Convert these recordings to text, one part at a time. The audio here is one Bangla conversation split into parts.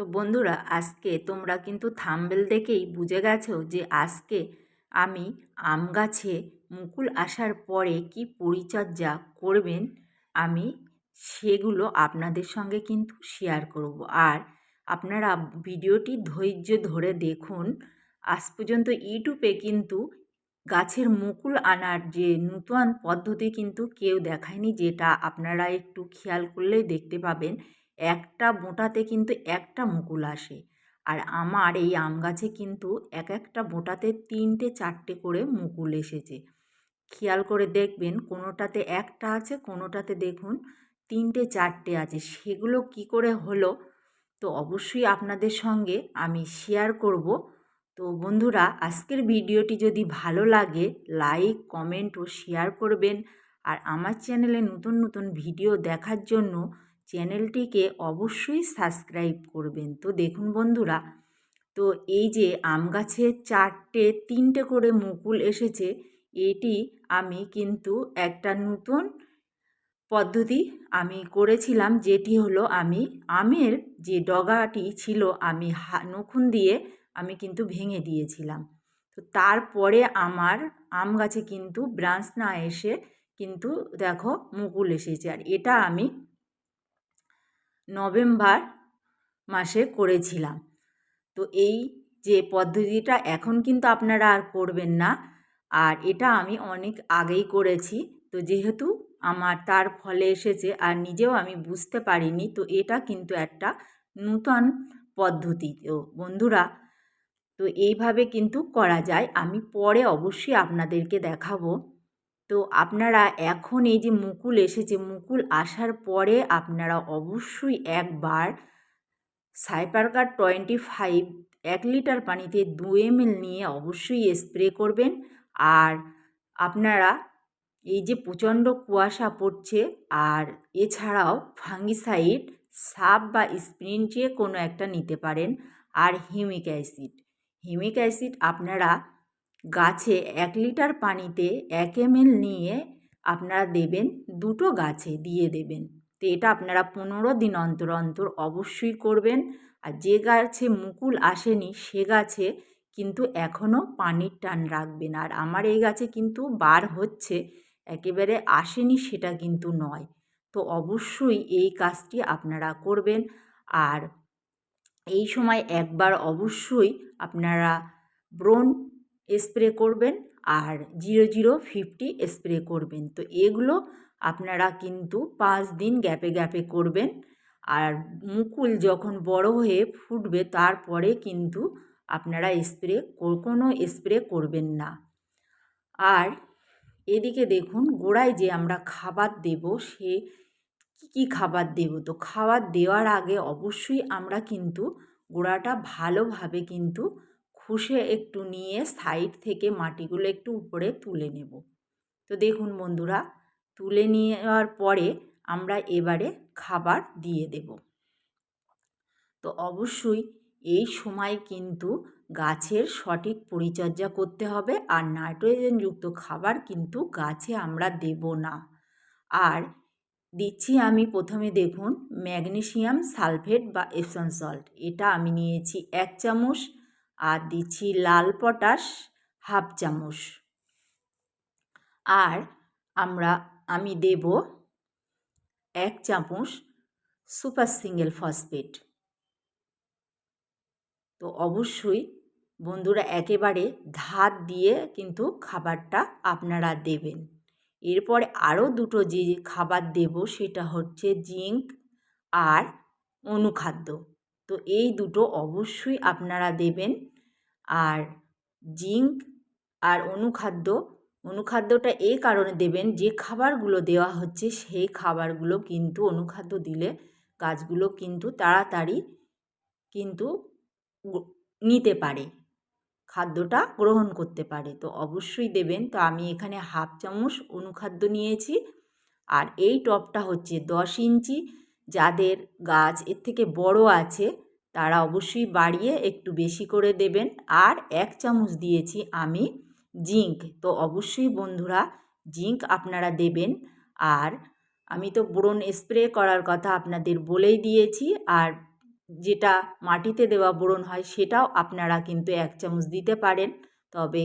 তো বন্ধুরা, আজকে তোমরা কিন্তু থাম্বেল দেখেই বুঝে গেছো যে আজকে আমি আম গাছে মুকুল আসার পরে কি পরিচর্যা করবেন, আমি সেগুলো আপনাদের সঙ্গে কিন্তু শেয়ার করব। আর আপনারা ভিডিওটি ধৈর্য ধরে দেখুন, আজ পর্যন্ত ইউটিউবে কিন্তু গাছের মুকুল আনার যে নূতন পদ্ধতি কিন্তু কেউ দেখায়নি, যেটা আপনারা একটু খেয়াল করলেই দেখতে পাবেন। একটা বোঁটাতে কিন্তু একটা মুকুল আসে। আর আমার এই আম গাছে কিন্তু এক একটা বোঁটাতে তিনটে, চারটে করে মুকুল এসেছে। খেয়াল করে দেখবেন, কোনোটাতে একটা আছে, কোনোটাতে দেখুন তিনটে, চারটে আছে। সেগুলো কি করে হলো? তো অবশ্যই আপনাদের সঙ্গে আমি শেয়ার করব। তো বন্ধুরা, আজকের ভিডিওটি যদি ভালো লাগে লাইক কমেন্ট ও শেয়ার করবেন। আর আমার চ্যানেলে নতুন নতুন ভিডিও দেখার জন্য চ্যানেলটিকে অবশ্যই সাবস্ক্রাইব করবেন। তো দেখুন বন্ধুরা, তো এই যে আম গাছে চারটে, তিনটে করে মুকুল এসেছে, এটি আমি কিন্তু একটা নতুন পদ্ধতি আমি করেছিলাম, যেটি হলো আমি আমের যে ডগাটি ছিল আমি হা, নখুন দিয়ে আমি কিন্তু ভেঙে দিয়েছিলাম। তো তারপরে আমার আম গাছে কিন্তু ব্রাঞ্চ না এসে কিন্তু দেখো মুকুল এসেছে, আর এটা আমি নভেম্বর মাসে করেছিলাম। তো এই যে পদ্ধতিটা এখন কিন্তু আপনারা আর করবেন না। আর এটা আমি অনেক আগেই করেছি। তো যেহেতু আমার তার ফলে এসেছে আর নিজেও আমি বুঝতে পারিনি, তো এটা কিন্তু একটা নূতন পদ্ধতি। তো বন্ধুরা, তো এইভাবে কিন্তু করা যায়। আমি পরে অবশ্যই আপনাদেরকে দেখাবো। তো আপনারা এখন এই যে মুকুল এসেছে, মুকুল আসার পরে আপনারা অবশ্যই একবার সাইপারকার টোয়েন্টি ফাইভ এক লিটার পানিতে দু এমএল নিয়ে অবশ্যই স্প্রে করবেন। আর আপনারা এই যে প্রচণ্ড কুয়াশা পড়ছে, আর এছাড়াও ফাঙ্গিসাইড, সাপ বা স্প্রিন কোনো একটা নিতে পারেন। আর হিউমিক অ্যাসিড হিউমিক অ্যাসিড আপনারা গাছে এক লিটার পানিতে এক এমএল নিয়ে আপনারা দেবেন দুটো গাছে দিয়ে দেবেন। তো এটা আপনারা পনেরো দিন অন্তর অন্তর অবশ্যই করবেন। আর যে গাছে মুকুল আসেনি, সে গাছে কিন্তু এখনও পানির টান রাখবেন। আর আমার এই গাছে কিন্তু বার হচ্ছে, একেবারে আসেনি সেটা কিন্তু নয়। তো অবশ্যই এই কাজটি আপনারা করবেন। আর এই সময় একবার অবশ্যই আপনারা ব্রোন স্প্রে করবেন আর জিরো জিরো ফিফটি স্প্রে করবেন। তো এগুলো আপনারা কিন্তু পাঁচ দিন গ্যাপে গ্যাপে করবেন। আর মুকুল যখন বড় হয়ে ফুটবে তারপরে কিন্তু আপনারা স্প্রে কোনো স্প্রে করবেন না। আর এদিকে দেখুন গোড়ায় যে আমরা খাবার দেব সে কী কী খাবার দেব? তো খাবার দেওয়ার আগে অবশ্যই আমরা কিন্তু গোড়াটা ভালোভাবে কিন্তু খুশে একটু নিয়ে সাইড থেকে মাটিগুলো একটু উপরে তুলে নেব। তো দেখুন বন্ধুরা, তুলে নেওয়ার পরে আমরা এবারে খাবার দিয়ে দেব। তো অবশ্যই এই সময় কিন্তু গাছের সঠিক পরিচর্যা করতে হবে আর নাইট্রোজেনযুক্ত খাবার কিন্তু গাছে আমরা দেব না। আর দিচ্ছি আমি প্রথমে দেখুন ম্যাগনেশিয়াম সালফেট বা এপসন সল্ট এটা আমি নিয়েছি এক চামচ। আর দিচ্ছি লাল পটাশ হাফ চামচ। আর আমরা, আমি দেব এক চামচ সুপার সিঙ্গেল ফসফেট। তো অবশ্যই বন্ধুরা একেবারে ধার দিয়ে কিন্তু খাবারটা আপনারা দেবেন। এরপরে আরও দুটো যে খাবার দেব সেটা হচ্ছে জিঙ্ক আর অনুখাদ্য। তো এই দুটো অবশ্যই আপনারা দেবেন। আর জিঙ্ক আর অনুখাদ্য, অনুখাদ্যটা এই কারণে দেবেন যে খাবারগুলো দেওয়া হচ্ছে সেই খাবারগুলো কিন্তু অনুখাদ্য দিলে গাছগুলো কিন্তু তাড়াতাড়ি কিন্তু নিতে পারে, খাদ্যটা গ্রহণ করতে পারে। তো অবশ্যই দেবেন। তো আমি এখানে হাফ চামচ অনুখাদ্য নিয়েছি আর এই টপটা হচ্ছে দশ ইঞ্চি। যাদের গাছ এর থেকে বড় আছে তারা অবশ্যই বাড়িয়ে একটু বেশি করে দেবেন। আর এক চামচ দিয়েছি আমি জিঙ্ক। তো অবশ্যই বন্ধুরা জিঙ্ক আপনারা দেবেন। আর আমি তো বোরন স্প্রে করার কথা আপনাদের বলেই দিয়েছি। আর যেটা মাটিতে দেওয়া বোরন হয় সেটাও আপনারা কিন্তু এক চামচ দিতে পারেন। তবে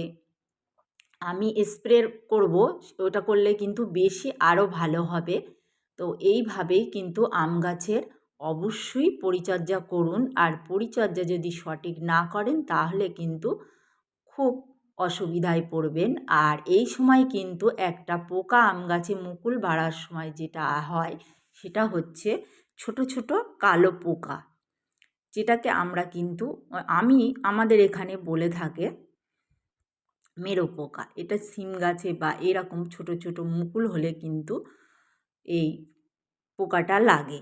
আমি স্প্রে করব, ওটা করলে কিন্তু বেশি আরও ভালো হবে। তো এইভাবেই কিন্তু আম গাছের অবশ্যই পরিচর্যা করুন। আর পরিচর্যা যদি সঠিক না করেন, তাহলে কিন্তু খুব অসুবিধায় পড়বেন। আর এই সময় কিন্তু একটা পোকা আম গাছে মুকুল বাড়ার সময় যেটা হয়, সেটা হচ্ছে ছোট ছোট কালো পোকা, যেটাকে আমরা কিন্তু, আমি, আমাদের এখানে বলে থাকে মেরো পোকা এটা সিম গাছে বা এরকম ছোট ছোট মুকুল হলে কিন্তু এই পোকাটা লাগে।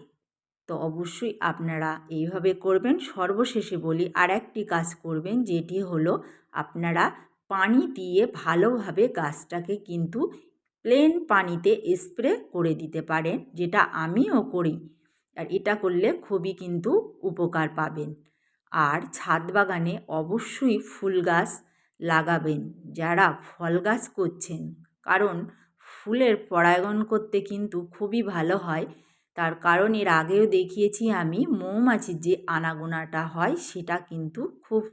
তো অবশ্যই আপনারা এইভাবে করবেন। সর্বশেষে বলি আর একটি কাজ করবেন, যেটি হলো আপনারা পানি দিয়ে ভালোভাবে গাছটাকে কিন্তু প্লেন পানিতে স্প্রে করে দিতে পারেন, যেটা আমিও করি। আর এটা করলে খুবই কিন্তু উপকার পাবেন। আর ছাদ বাগানে অবশ্যই ফুল গাছ লাগাবেন, যারা ফল গাছ করছেন। কারণ ফুলের পরাগায়ন করতে কিন্তু খুবই ভালো হয়। তার কারণ এর আগেও দেখিয়েছি আমি মৌমাছির যে আনাগোনাটা হয় সেটা কিন্তু খুব